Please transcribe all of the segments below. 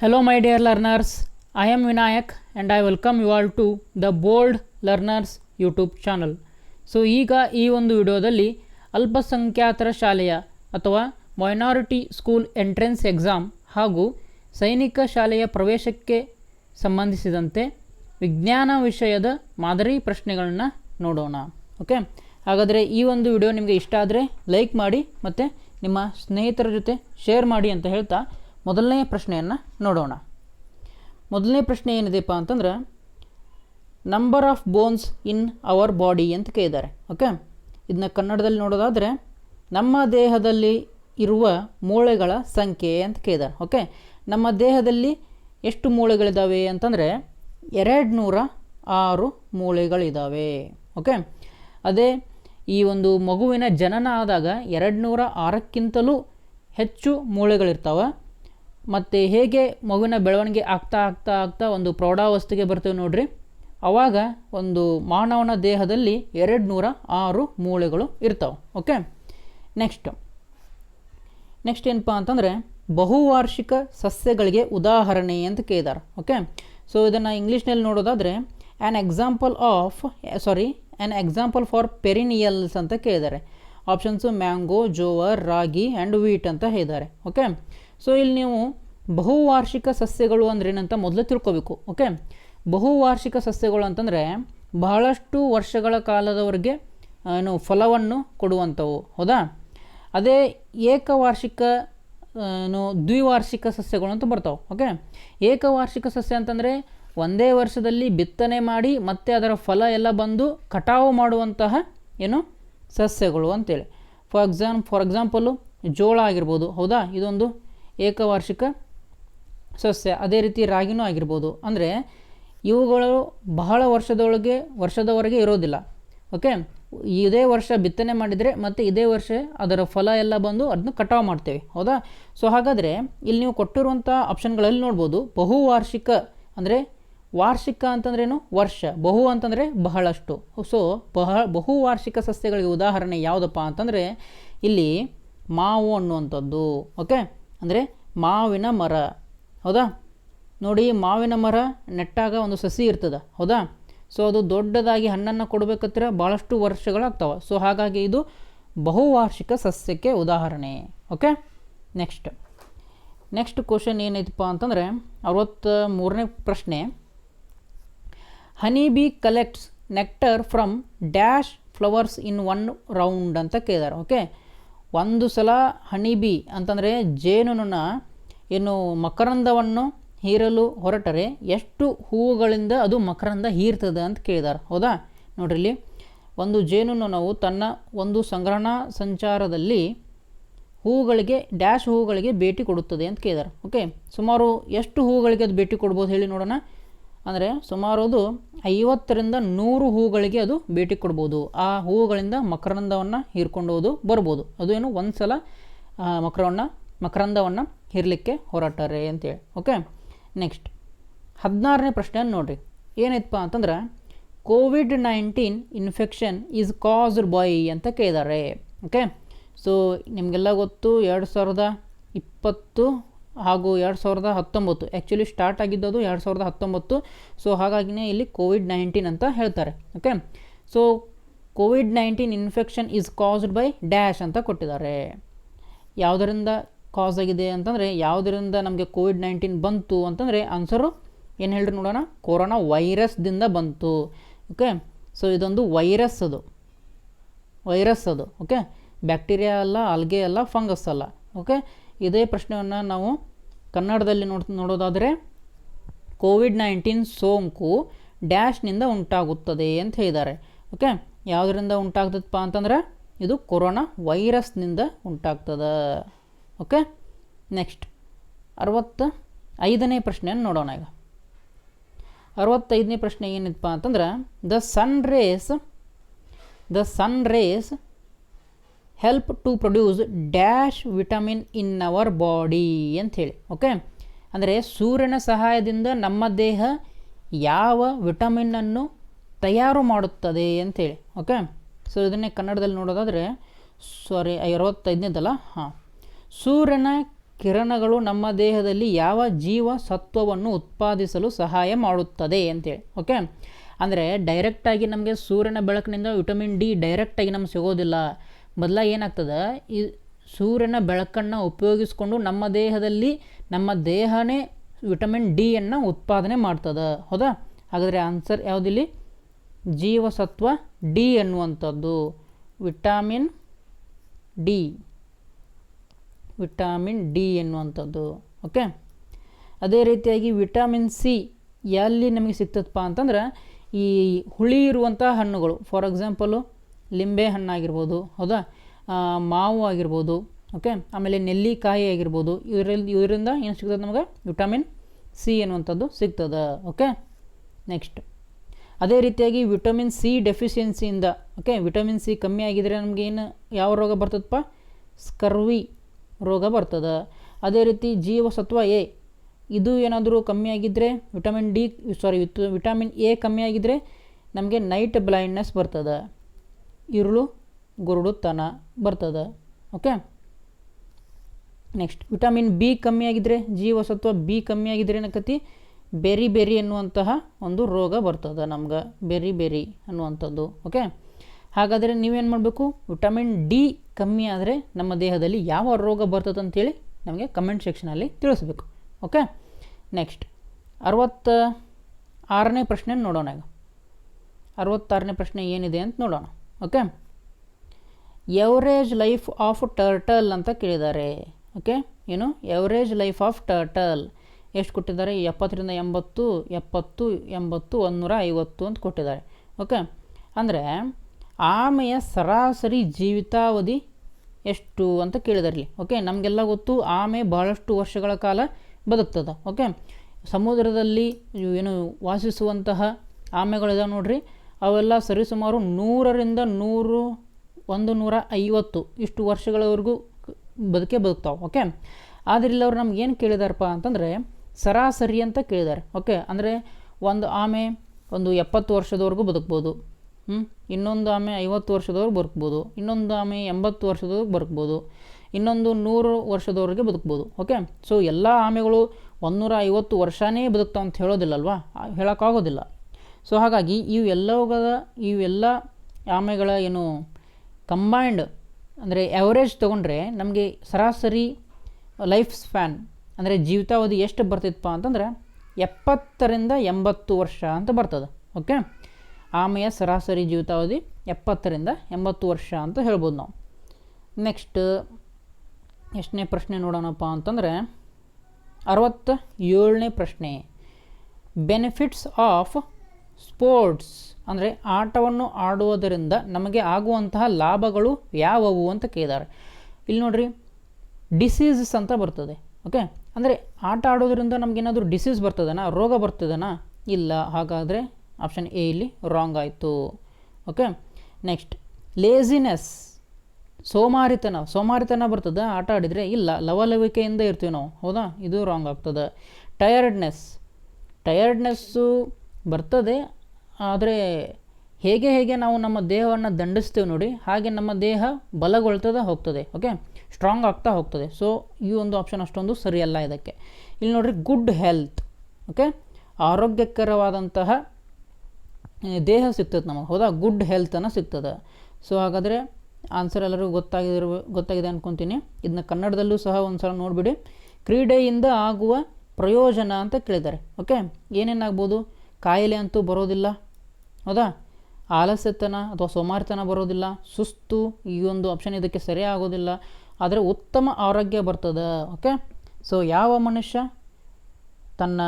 Hello, my dear learners. I am Vinayak and I welcome you all to the Bold Learners YouTube channel so ಈಗ ಈ ಒಂದು ವಿಡಿಯೋದಲ್ಲಿ ಅಲ್ಪಸಂಖ್ಯಾತರ ಶಾಲೆಯ ಅಥವಾ ಮೈನಾರಿಟಿ ಸ್ಕೂಲ್ ಎಂಟ್ರೆನ್ಸ್ ಎಕ್ಸಾಮ್ ಹಾಗೂ ಸೈನಿಕ ಶಾಲೆಯ ಪ್ರವೇಶಕ್ಕೆ ಸಂಬಂಧಿಸಿದಂತೆ ವಿಜ್ಞಾನ ವಿಷಯದ ಮಾದರಿ ಪ್ರಶ್ನೆಗಳನ್ನು ನೋಡೋಣ. ಓಕೆ ಹಾಗಾದರೆ ಈ ಒಂದು ವಿಡಿಯೋ ನಿಮಗೆ ಇಷ್ಟ ಆದರೆ ಲೈಕ್ ಮಾಡಿ ಮತ್ತು ನಿಮ್ಮ ಸ್ನೇಹಿತರ ಜೊತೆ ಶೇರ್ ಮಾಡಿ ಅಂತ ಹೇಳ್ತಾ ಮೊದಲನೇ ಪ್ರಶ್ನೆಯನ್ನು ನೋಡೋಣ. ಮೊದಲನೇ ಪ್ರಶ್ನೆ ಏನಿದೆಪ್ಪ ಅಂತಂದ್ರೆ number of bones in our body ಅಂತ ಕೇಳಿದ್ದಾರೆ. ಓಕೆ ಇದನ್ನ ಕನ್ನಡದಲ್ಲಿ ನೋಡೋದಾದರೆ, ನಮ್ಮ ದೇಹದಲ್ಲಿ ಇರುವ ಮೂಳೆಗಳ ಸಂಖ್ಯೆ ಅಂತ ಕೇಳಿದ್ದಾರೆ. ಓಕೆ ನಮ್ಮ ದೇಹದಲ್ಲಿ ಎಷ್ಟು ಮೂಳೆಗಳಿದ್ದಾವೆ ಅಂತಂದರೆ ಎರಡು ನೂರ ಆರು ಮೂಳೆಗಳಿದ್ದಾವೆ ಓಕೆ ಅದೇ ಈ ಒಂದು ಮಗುವಿನ ಜನನ ಆದಾಗ ಎರಡು ನೂರ ಆರಕ್ಕಿಂತಲೂ ಹೆಚ್ಚು ಮೂಳೆಗಳಿರ್ತಾವೆ. ಮತ್ತು ಹೇಗೆ ಮಗುವಿನ ಬೆಳವಣಿಗೆ ಆಗ್ತಾ ಆಗ್ತಾ ಆಗ್ತಾ ಒಂದು ಪ್ರೌಢಾವಸ್ಥೆಗೆ ಬರ್ತೇವೆ ನೋಡ್ರಿ. ಆವಾಗ ಒಂದು ಮಾನವನ ದೇಹದಲ್ಲಿ ಎರಡು ನೂರ ಆರು ಮೂಳೆಗಳು ಇರ್ತಾವೆ. ಓಕೆ? ನೆಕ್ಸ್ಟ್. ನೆಕ್ಸ್ಟ್ ಏನಪ್ಪ ಅಂತಂದರೆ ಬಹುವಾರ್ಷಿಕ ಸಸ್ಯಗಳಿಗೆ ಉದಾಹರಣೆ ಅಂತ ಕೇಳಿದಾರೆ. ಓಕೆ? ಸೊ ಇದನ್ನು ಇಂಗ್ಲೀಷ್ನಲ್ಲಿ ನೋಡೋದಾದರೆ an example of sorry an example for perennials ಅಂತ ಕೇಳಿದ್ದಾರೆ options mango jowar ragi and wheat ಅಂತ ಹೇಳಿದ್ದಾರೆ ಓಕೆ? ಸೊ ಇಲ್ಲಿ ನೀವು ಬಹುವಾರ್ಷಿಕ ಸಸ್ಯಗಳು ಅಂದ್ರೆ ಏನಂತ ಮೊದಲು ತಿಳ್ಕೊಬೇಕು ಓಕೆ ಬಹುವಾರ್ಷಿಕ ಸಸ್ಯಗಳು ಅಂತಂದರೆ ಬಹಳಷ್ಟು ವರ್ಷಗಳ ಕಾಲದವರೆಗೆ ಏನು ಫಲವನ್ನು ಕೊಡುವಂಥವು, ಹೌದಾ? ಅದೇ ಏಕವಾರ್ಷಿಕ ಏನು ದ್ವಿವಾರ್ಷಿಕ ಸಸ್ಯಗಳು ಅಂತ ಬರ್ತಾವೆ ಓಕೆ ಏಕವಾರ್ಷಿಕ ಸಸ್ಯ ಅಂತಂದರೆ ಒಂದೇ ವರ್ಷದಲ್ಲಿ ಬಿತ್ತನೆ ಮಾಡಿ ಮತ್ತೆ ಅದರ ಫಲ ಎಲ್ಲ ಬಂದು ಕಟಾವು ಮಾಡುವಂತಹ, ಏನು ಸಸ್ಯಗಳು ಅಂತೇಳಿ. ಫಾರ್ ಎಕ್ಸಾಮ್ ಫಾರ್ ಎಕ್ಸಾಂಪಲು ಜೋಳ ಆಗಿರ್ಬೋದು, ಹೌದಾ? ಇದೊಂದು ಏಕವಾರ್ಷಿಕ ಸಸ್ಯ, ಅದೇ ರೀತಿ ರಾಗಿನೂ ಆಗಿರ್ಬೋದು. ಅಂದರೆ ಇವುಗಳು ಬಹಳ ವರ್ಷದೊಳಗೆ, ವರ್ಷದವರೆಗೆ ಇರೋದಿಲ್ಲ. ಓಕೆ? ಇದೇ ವರ್ಷ ಬಿತ್ತನೆ ಮಾಡಿದರೆ ಮತ್ತು ಇದೇ ವರ್ಷ ಅದರ ಫಲ ಎಲ್ಲ ಬಂದು ಅದನ್ನ ಕಟಾವು ಮಾಡ್ತೇವೆ. ಹೌದಾ? ಸೊ ಹಾಗಾದರೆ ಇಲ್ಲಿ ನೀವು ಕೊಟ್ಟಿರುವಂಥ ಆಪ್ಷನ್ಗಳಲ್ಲಿ ನೋಡ್ಬೋದು. ಬಹುವಾರ್ಷಿಕ ಅಂದರೆ ವಾರ್ಷಿಕ ಅಂತಂದ್ರೇನು? ವರ್ಷ. ಬಹು ಅಂತಂದರೆ ಬಹಳಷ್ಟು. ಸೊ ಬಹ, ಬಹುವಾರ್ಷಿಕ ಸಸ್ಯಗಳಿಗೆ ಉದಾಹರಣೆ ಯಾವುದಪ್ಪ ಅಂತಂದರೆ ಇಲ್ಲಿ ಮಾವು ಅನ್ನುವಂಥದ್ದು. ಓಕೆ? ಅಂದರೆ ಮಾವಿನ ಮರ. ಹೌದಾ? ನೋಡಿ, ಮಾವಿನ ಮರ ನೆಟ್ಟಾಗ ಒಂದು ಸಸಿ ಇರ್ತದೆ. ಹೌದಾ? ಸೊ ಅದು ದೊಡ್ಡದಾಗಿ ಹಣ್ಣನ್ನು ಕೊಡಬೇಕತ್ರ ಭಾಳಷ್ಟು ವರ್ಷಗಳಾಗ್ತವೆ. ಸೊ ಹಾಗಾಗಿ ಇದು ಬಹುವಾರ್ಷಿಕ ಸಸ್ಯಕ್ಕೆ ಉದಾಹರಣೆ. ಓಕೆ ನೆಕ್ಸ್ಟ್ ನೆಕ್ಸ್ಟ್ ಕ್ವಶನ್ ಏನೈತಪ್ಪ ಅಂತಂದರೆ ಅರವತ್ತ ಮೂರನೇ ಪ್ರಶ್ನೆ. Honey bee collects nectar from dash flowers in one round ಅಂತ ಕೇಳಿದಾರೆ. ಓಕೆ ಒಂದು ಸಲ ಹಣಿಬಿ ಅಂತಂದರೆ ಜೇನುನೊಣ ಏನು ಮಕರಂದವನ್ನು ಹೀರಲು ಹೊರಟರೆ ಎಷ್ಟು ಹೂವುಗಳಿಂದ ಅದು ಮಕರಂದ ಹೀರ್ತದೆ ಅಂತ ಕೇಳಿದಾರೆ. ಹೌದಾ? ನೋಡ್ರಿ ಇಲ್ಲಿ ಒಂದು ಜೇನುನೊಣವು ತನ್ನ ಒಂದು ಸಂಗ್ರಹಣಾ ಸಂಚಾರದಲ್ಲಿ ಹೂಗಳಿಗೆ ಡ್ಯಾಶ್ ಹೂಗಳಿಗೆ ಭೇಟಿ ಕೊಡುತ್ತದೆ ಅಂತ ಕೇಳಿದಾರೆ. ಓಕೆ, ಸುಮಾರು ಎಷ್ಟು ಹೂವುಗಳಿಗೆ ಅದು ಭೇಟಿ ಕೊಡ್ಬೋದು ಹೇಳಿ ನೋಡೋಣ. ಅಂದರೆ ಸುಮಾರು ಅದು ಐವತ್ತರಿಂದ ನೂರು ಹೂಗಳಿಗೆ ಅದು ಭೇಟಿ ಕೊಡ್ಬೋದು. ಆ ಹೂಗಳಿಂದ ಮಕರಂದವನ್ನು ಹೀರ್ಕೊಂಡು ಬರ್ಬೋದು. ಅದು ಏನು ಒಂದು ಸಲ ಮಕರವನ್ನು, ಮಕರಂದವನ್ನು ಹೀರಲಿಕ್ಕೆ ಹೊರಟಾರೆ ಅಂತೇಳಿ ಓಕೆ? ನೆಕ್ಸ್ಟ್. ಹದಿನಾರನೇ ಪ್ರಶ್ನೆ ನೋಡಿರಿ. ಏನೈತಪ್ಪ ಅಂತಂದ್ರೆ, COVID nineteen infection is caused by ಅಂತ ಕೇಳಿದ್ದಾರೆ ಓಕೆ? ಸೊ, ನಿಮಗೆಲ್ಲ ಗೊತ್ತು, ಎರಡು ಸಾವಿರದ ಇಪ್ಪತ್ತು ಹಾಗೂ ಎರಡು ಸಾವಿರದ ಹತ್ತೊಂಬತ್ತು. ಆ್ಯಕ್ಚುಲಿ ಸ್ಟಾರ್ಟ್ ಆಗಿದ್ದದು ಎರಡು ಸಾವಿರದ ಹತ್ತೊಂಬತ್ತು. ಸೊ ಹಾಗಾಗಿನೇ ಇಲ್ಲಿ ಕೋವಿಡ್ ನೈನ್ಟೀನ್ ಅಂತ ಹೇಳ್ತಾರೆ. Okay so COVID nineteen infection is caused by dash ಅಂತ ಕೊಟ್ಟಿದ್ದಾರೆ. ಯಾವುದರಿಂದ ಕಾಸ್ ಆಗಿದೆ ಅಂತಂದರೆ, ಯಾವುದರಿಂದ ನಮಗೆ ಕೋವಿಡ್ ನೈನ್ಟೀನ್ ಬಂತು ಅಂತಂದರೆ ಆನ್ಸರು ಏನು ಹೇಳ್ರಿ ನೋಡೋಣ? ಕೊರೋನಾ ವೈರಸ್ದಿಂದ ಬಂತು. ಓಕೆ ಸೊ ಇದೊಂದು ವೈರಸ್ ಅದು. ವೈರಸ್ ಅದು. ಓಕೆ ಬ್ಯಾಕ್ಟೀರಿಯಾ ಅಲ್ಲ ಅಲ್ಗೆ ಅಲ್ಲ ಫಂಗಸ್ ಅಲ್ಲ. ಓಕೆ ಇದೇ ಪ್ರಶ್ನೆಯನ್ನು ನಾವು ಕನ್ನಡದಲ್ಲಿ ನೋಡ್ ನೋಡೋದಾದರೆ ಕೋವಿಡ್ ನೈನ್ಟೀನ್ ಸೋಂಕು ಡ್ಯಾಶ್ನಿಂದ ಉಂಟಾಗುತ್ತದೆ ಅಂತ ಹೇಳಿದ್ದಾರೆ. ಓಕೆ? ಯಾವುದರಿಂದ ಉಂಟಾಗ್ತದಪ್ಪ ಅಂತಂದ್ರೆ ಇದು ಕೊರೋನಾ ವೈರಸ್ನಿಂದ ಉಂಟಾಗ್ತದ. ಓಕೆ? ನೆಕ್ಸ್ಟ್. ಅರವತ್ತ ಐದನೇ ಪ್ರಶ್ನೆಯನ್ನು ನೋಡೋಣ ಈಗ. ಅರವತ್ತೈದನೇ ಪ್ರಶ್ನೆ ಏನಿದಪ್ಪ ಅಂತಂದ್ರೆ the sun rays the sun rays help to produce dash vitamin in our body ಅಂಥೇಳಿ ಓಕೆ ಅಂದರೆ ಸೂರ್ಯನ ಸಹಾಯದಿಂದ ನಮ್ಮ ದೇಹ ಯಾವ ವಿಟಮಿನನ್ನು ತಯಾರು ಮಾಡುತ್ತದೆ ಅಂಥೇಳಿ ಓಕೆ ಸೊ ಇದನ್ನೇ ಕನ್ನಡದಲ್ಲಿ ನೋಡೋದಾದರೆ ಸಾರಿ ಅರವತ್ತೈದನೇದಲ್ಲ? ಹಾಂ. ಸೂರ್ಯನ ಕಿರಣಗಳು ನಮ್ಮ ದೇಹದಲ್ಲಿ ಯಾವ ಜೀವ ಸತ್ವವನ್ನು ಉತ್ಪಾದಿಸಲು ಸಹಾಯ ಮಾಡುತ್ತದೆ ಅಂತೇಳಿ ಓಕೆ ಅಂದರೆ ಡೈರೆಕ್ಟಾಗಿ ನಮಗೆ ಸೂರ್ಯನ ಬೆಳಕಿನಿಂದ ವಿಟಮಿನ್ ಡಿ ಡೈರೆಕ್ಟಾಗಿ ನಮ್ಗೆ ಸಿಗೋದಿಲ್ಲ. ಬದಲಾಗಿ ಏನಾಗ್ತದೆ? ಈ ಸೂರ್ಯನ ಬೆಳಕನ್ನು ಉಪಯೋಗಿಸ್ಕೊಂಡು ನಮ್ಮ ದೇಹದಲ್ಲಿ ನಮ್ಮ ದೇಹನೇ ವಿಟಮಿನ್ ಡಿಯನ್ನು ಉತ್ಪಾದನೆ ಮಾಡ್ತದೆ. ಹೌದಾ? ಹಾಗಾದರೆ ಆನ್ಸರ್ ಯಾವುದಿಲ್ಲಿ? ಜೀವಸತ್ವ ಡಿ ಅನ್ನುವಂಥದ್ದು ವಿಟಾಮಿನ್ ಡಿ. ವಿಟಾಮಿನ್ ಡಿ ಎನ್ನುವಂಥದ್ದು. ಓಕೆ? ಅದೇ ರೀತಿಯಾಗಿ ವಿಟಾಮಿನ್ ಸಿ ಎಲ್ಲಿ ನಮಗೆ ಸಿಗ್ತದಪ್ಪ ಅಂತಂದ್ರೆ ಈ ಹುಳಿ ಇರುವಂಥ ಹಣ್ಣುಗಳು. ಫಾರ್ ಎಕ್ಸಾಂಪಲು ಲಿಂಬೆ ಹಣ್ಣಾಗಿರ್ಬೋದು, ಹೌದಾ? ಮಾವು ಆಗಿರ್ಬೋದು, ಓಕೆ? ಆಮೇಲೆ ನೆಲ್ಲಿಕಾಯಿ ಆಗಿರ್ಬೋದು ಇದರಲ್ಲಿ ಇದರಿಂದ ಏನು ಸಿಗ್ತದೆ ನಮಗೆ? ವಿಟಮಿನ್ ಸಿ ಅನ್ನುವಂಥದ್ದು ಸಿಗ್ತದೆ, ಓಕೆ? ನೆಕ್ಸ್ಟ್. ಅದೇ ರೀತಿಯಾಗಿ ವಿಟಮಿನ್ ಸಿ ಡೆಫಿಷಿಯನ್ಸಿಯಿಂದ, ಓಕೆ? ವಿಟಮಿನ್ ಸಿ ಕಮ್ಮಿ ಆಗಿದ್ರೆ ನಮಗೆ ಏನು, ಯಾವ ರೋಗ ಬರ್ತದಪ್ಪ? ಸ್ಕರ್ವಿ ರೋಗ ಬರ್ತದೆ. ಅದೇ ರೀತಿ ಜೀವಸತ್ವ ಎ, ಇದು ಏನಾದರೂ ಕಮ್ಮಿ ಆಗಿದ್ದರೆ vitamin D, sorry vitamin A ಕಮ್ಮಿ ಆಗಿದ್ದರೆ ನಮಗೆ ನೈಟ್ ಬ್ಲೈಂಡ್ನೆಸ್ ಬರ್ತದೆ. ಇರುಳು ಗುರುಡುತನ ಬರ್ತದೆ. ಓಕೆ ನೆಕ್ಸ್ಟ್ ವಿಟಮಿನ್ ಬಿ ಕಮ್ಮಿ ಆಗಿದ್ರೆ ಜೀವಸತ್ವ ಬಿ ಕಮ್ಮಿ ಆಗಿದ್ರೆ ಏನಕ್ಕತಿ ಬೆರಿ ಬೆರಿ ಎನ್ನುವಂತಹ ಒಂದು ರೋಗ ಬರ್ತದೆ ನಮ್ಗೆ. ಬೆರಿ ಬೆರಿ ಅನ್ನುವಂಥದ್ದು. ಓಕೆ ಹಾಗಾದರೆ ನೀವೇನು ಮಾಡಬೇಕು? ವಿಟಮಿನ್ ಡಿ ಕಮ್ಮಿ ಆದರೆ ನಮ್ಮ ದೇಹದಲ್ಲಿ ಯಾವ ರೋಗ ಬರ್ತದೆ ಅಂತೇಳಿ ನಮಗೆ ಕಮೆಂಟ್ ಸೆಕ್ಷನಲ್ಲಿ ತಿಳಿಸ್ಬೇಕು. ಓಕೆ ನೆಕ್ಸ್ಟ್ ಅರವತ್ತ ಆರನೇ ಪ್ರಶ್ನೆ ನೋಡೋಣ ಈಗ. ಅರವತ್ತಾರನೇ ಪ್ರಶ್ನೆ ಏನಿದೆ ಅಂತ ನೋಡೋಣ. Okay average life of turtle ಅಂತ ಕೇಳಿದ್ದಾರೆ. ಓಕೆ ಏನು ಎವರೇಜ್ ಲೈಫ್ ಆಫ್ ಟರ್ಟಲ್ ಎಷ್ಟು ಕೊಟ್ಟಿದ್ದಾರೆ? ಎಪ್ಪತ್ತರಿಂದ ಎಂಬತ್ತು, ಎಪ್ಪತ್ತು, ಎಂಬತ್ತು ಒಂದೂರ ಐವತ್ತು ಅಂತ ಕೊಟ್ಟಿದ್ದಾರೆ. ಓಕೆ ಅಂದರೆ ಆಮೆಯ ಸರಾಸರಿ ಜೀವಿತಾವಧಿ ಎಷ್ಟು ಅಂತ ಕೇಳಿದಾರೆ ಇಲ್ಲಿ. ಓಕೆ ನಮಗೆಲ್ಲ ಗೊತ್ತು, ಆಮೆ ಬಹಳಷ್ಟು ವರ್ಷಗಳ ಕಾಲ ಬದುಕ್ತದೆ. ಓಕೆ ಸಮುದ್ರದಲ್ಲಿ ಏನು ವಾಸಿಸುವಂತಹ ಆಮೆಗಳಿದಾವೆ ನೋಡ್ರಿ. ಅವೆಲ್ಲ ಸರಿಸುಮಾರು ನೂರರಿಂದ ನೂರು, ಒಂದು ನೂರ ಐವತ್ತು ಇಷ್ಟು ವರ್ಷಗಳವರೆಗೂ ಬದುಕೇ ಬದುಕ್ತಾವೆ ಓಕೆ ಇಲ್ಲಿ ಅವ್ರು ನಮ್ಗೆ ಏನು ಕೇಳಿದಾರಪ್ಪ ಅಂತಂದರೆ, ಸರಾಸರಿ ಅಂತ ಕೇಳಿದ್ದಾರೆ ಓಕೆ ಅಂದರೆ ಒಂದು ಆಮೆ ಒಂದು ಎಪ್ಪತ್ತು ವರ್ಷದವರೆಗೂ ಬದುಕ್ಬೋದು ಹ್ಞೂ ಇನ್ನೊಂದು ಆಮೆ ಐವತ್ತು ವರ್ಷದವ್ರು ಬರ್ಕ್ಬೋದು ಇನ್ನೊಂದು ಆಮೆ ಎಂಬತ್ತು ವರ್ಷದವ್ರಿಗೆ ಬರ್ಕ್ಬೋದು ಇನ್ನೊಂದು ನೂರು ವರ್ಷದವರೆಗೆ ಬದುಕ್ಬೋದು ಓಕೆ ಸೊ ಎಲ್ಲ ಆಮೆಗಳು ಒಂದೂರ ಐವತ್ತು ವರ್ಷನೇ ಬದುಕ್ತಾವೆ ಅಂತ ಹೇಳೋದಿಲ್ಲಲ್ವಾ ಹೇಳೋಕ್ಕಾಗೋದಿಲ್ಲ. ಸೊ ಹಾಗಾಗಿ ಇವೆಲ್ಲವುಗಳ ಇವೆಲ್ಲ ಆಮೆಗಳ ಏನು ಕಂಬೈಂಡ್ ಅಂದರೆ ಎವರೇಜ್ ತೊಗೊಂಡ್ರೆ ನಮಗೆ ಸರಾಸರಿ ಲೈಫ್ ಸ್ಪ್ಯಾನ್ ಅಂದರೆ ಜೀವಿತಾವಧಿ ಎಷ್ಟು ಬರ್ತಿತ್ತಪ್ಪ ಅಂತಂದ್ರೆ ಎಪ್ಪತ್ತರಿಂದ ಎಂಬತ್ತು ವರ್ಷ ಅಂತ ಬರ್ತದೆ ಓಕೆ ಆಮೆಯ ಸರಾಸರಿ ಜೀವಿತಾವಧಿ ಎಪ್ಪತ್ತರಿಂದ ಎಂಬತ್ತು ವರ್ಷ ಅಂತ ಹೇಳ್ಬೋದು ನಾವು. ನೆಕ್ಸ್ಟ್ ಎಷ್ಟನೇ ಪ್ರಶ್ನೆ ನೋಡೋಣಪ್ಪ ಅಂತಂದರೆ ಅರವತ್ತ ಏಳನೇ ಪ್ರಶ್ನೆ. ಬೆನಿಫಿಟ್ಸ್ ಆಫ್ ಸ್ಪೋರ್ಟ್ಸ್ ಅಂದರೆ ಆಟವನ್ನು ಆಡುವುದರಿಂದ ನಮಗೆ ಆಗುವಂತಹ ಲಾಭಗಳು ಯಾವುವು ಅಂತ ಕೇಳಿದ್ದಾರೆ. ಇಲ್ಲಿ ನೋಡ್ರಿ ಡಿಸೀಸಸ್ ಅಂತ ಬರ್ತದೆ ಓಕೆ ಅಂದರೆ ಆಟ ಆಡೋದ್ರಿಂದ ನಮಗೇನಾದರೂ ಡಿಸೀಸ್ ಬರ್ತದನಾ, ರೋಗ ಬರ್ತದನಾ? ಇಲ್ಲ, ಹಾಗಾದರೆ ಆಪ್ಷನ್ ಎ ಇಲ್ಲಿ ರಾಂಗ್ ಆಯಿತು ಓಕೆ ನೆಕ್ಸ್ಟ್ ಲೇಸಿನೆಸ್ ಸೋಮಾರಿತನ ಸೋಮಾರಿತನ ಬರ್ತದೆ? ಆಟ ಆಡಿದರೆ ಇಲ್ಲ, ಲವಲವಿಕೆಯಿಂದ ಇರ್ತೀವಿ ನಾವು, ಹೌದಾ? ಇದು ರಾಂಗ್ ಆಗ್ತದೆ. ಟಯರ್ಡ್ನೆಸ್ ಟಯರ್ಡ್ನೆಸ್ಸು ಬರ್ತದೆ ಆದರೆ ಹೇಗೆ ಹೇಗೆ ನಾವು ನಮ್ಮ ದೇಹವನ್ನು ದಂಡಿಸ್ತೇವೆ ನೋಡಿ, ಹಾಗೆ ನಮ್ಮ ದೇಹ ಬಲಗೊಳ್ತದೆ ಹೋಗ್ತದೆ ಓಕೆ ಸ್ಟ್ರಾಂಗ್ ಆಗ್ತಾ ಹೋಗ್ತದೆ. ಸೊ ಈ ಒಂದು ಆಪ್ಷನ್ ಅಷ್ಟೊಂದು ಸರಿಯಲ್ಲ ಇದಕ್ಕೆ. ಇಲ್ಲಿ ನೋಡಿರಿ ಗುಡ್ ಹೆಲ್ತ್ ಓಕೆ ಆರೋಗ್ಯಕರವಾದಂತಹ ದೇಹ ಸಿಗ್ತದೆ ನಮಗೆ, ಹೌದಾ? ಗುಡ್ ಹೆಲ್ತನ್ನು ಸಿಗ್ತದೆ. ಸೊ ಹಾಗಾದರೆ ಆನ್ಸರ್ ಎಲ್ಲರಿಗೂ ಗೊತ್ತಾಗಿರೋ ಗೊತ್ತಾಗಿದೆ ಅಂದ್ಕೊತೀನಿ ಇದನ್ನ ಕನ್ನಡದಲ್ಲೂ ಸಹ ಒಂದು ಸಲ ನೋಡಿಬಿಡಿ. ಕ್ರೀಡೆಯಿಂದ ಆಗುವ ಪ್ರಯೋಜನ ಅಂತ ಕೇಳಿದ್ದಾರೆ ಓಕೆ ಏನೇನಾಗ್ಬೋದು? ಕಾಯಿಲೆ ಅಂತೂ ಬರೋದಿಲ್ಲ. ಹೌದಾ? ಆಲಸ್ಯತನ ಅಥವಾ ಸೋಮಾರ್ತನ ಬರೋದಿಲ್ಲ. ಸುಸ್ತು ಈ ಒಂದು ಆಪ್ಷನ್ ಇದಕ್ಕೆ ಸರಿ ಆಗೋದಿಲ್ಲ ಆದರೆ ಉತ್ತಮ ಆರೋಗ್ಯ ಬರ್ತದೆ. ಓಕೆ ಸೊ ಯಾವ ಮನುಷ್ಯ ತನ್ನ